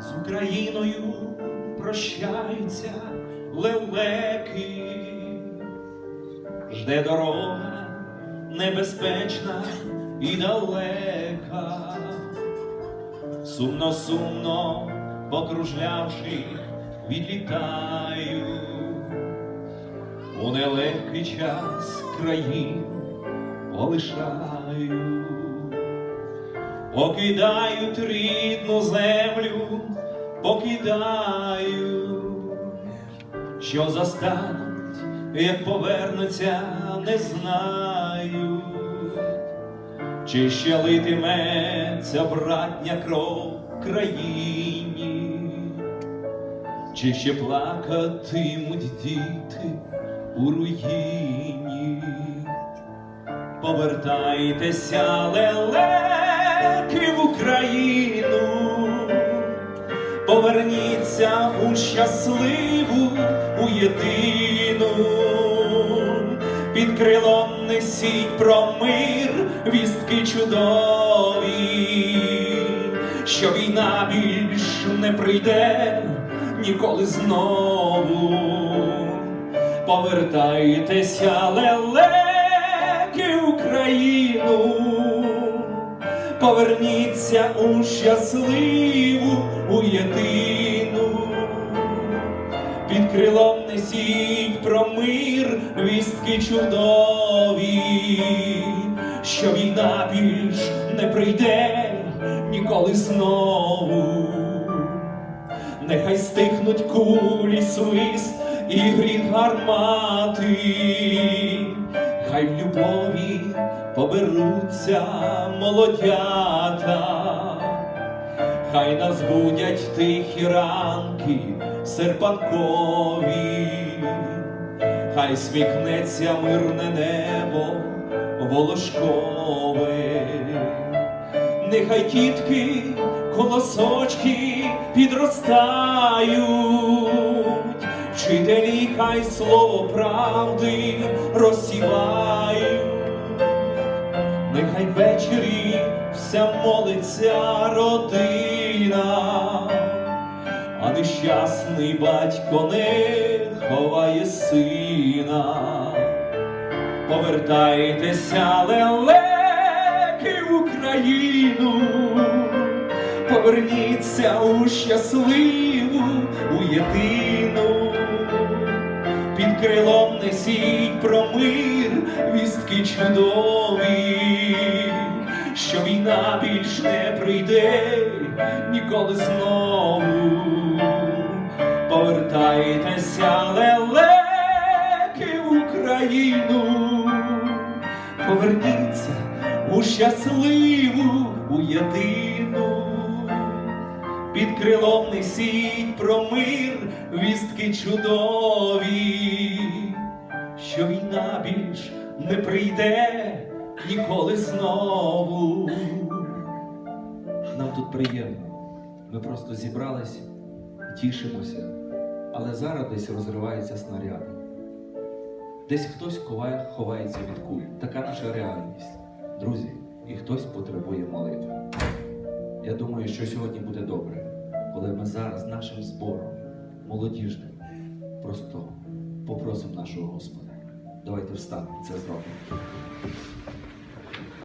З Україною прощаються лелеки, жде дорога небезпечна і далека, сумно, сумно покружлявши, відлітаю. У нелегкий час країн полишаю, покидають рідну землю, покидаю, що застануть, як повернуться, не знаю, чи ще литиметься братня кров країні, чи ще плакатимуть діти у руїні. Повертайтеся, лелеки в Україну, поверніться у щасливу, у єдину, під крилом несіть про мир, вістки чудові, що війна більш не прийде ніколи знову. Повертайтеся, лелеки Україну, поверніться у щасливу, у єдину, під крилом несіть про мир, вістки чудові, що війна більш не прийде ніколи знову. Нехай стихнуть кулі свист і гріх гармати, хай в любові поберуться молодята, хай нас будять тихі ранки серпанкові, хай сміхнеться мирне небо волошкове. Нехай тітки, колосочки підростають, вчителі хай слово правди розсівають, нехай ввечері вся молиться родина, а нещасний батько не ховає сина. Повертайтеся, лелеки в Україну, поверніться у щасливу, у єдину, під крилом несіть про мир, вістки чудові, що війна більш не прийде ніколи знову. Повертайтеся, лелеки в Україну, поверніться у щасливу, у єдину, під крилом несіть про мир, вістки чудові, що війна більш не прийде ніколи знову. Нам тут приємно. Ми просто зібрались і тішимося, але зараз десь розриваються снаряди. Десь хтось ховає, ховається від куль. Така наша реальність. Друзі, і хтось потребує молитви. Я думаю, що сьогодні буде добре, коли ми зараз нашим збором молодіжним просто попросимо нашого Господа. Давайте встанемо це зробимо.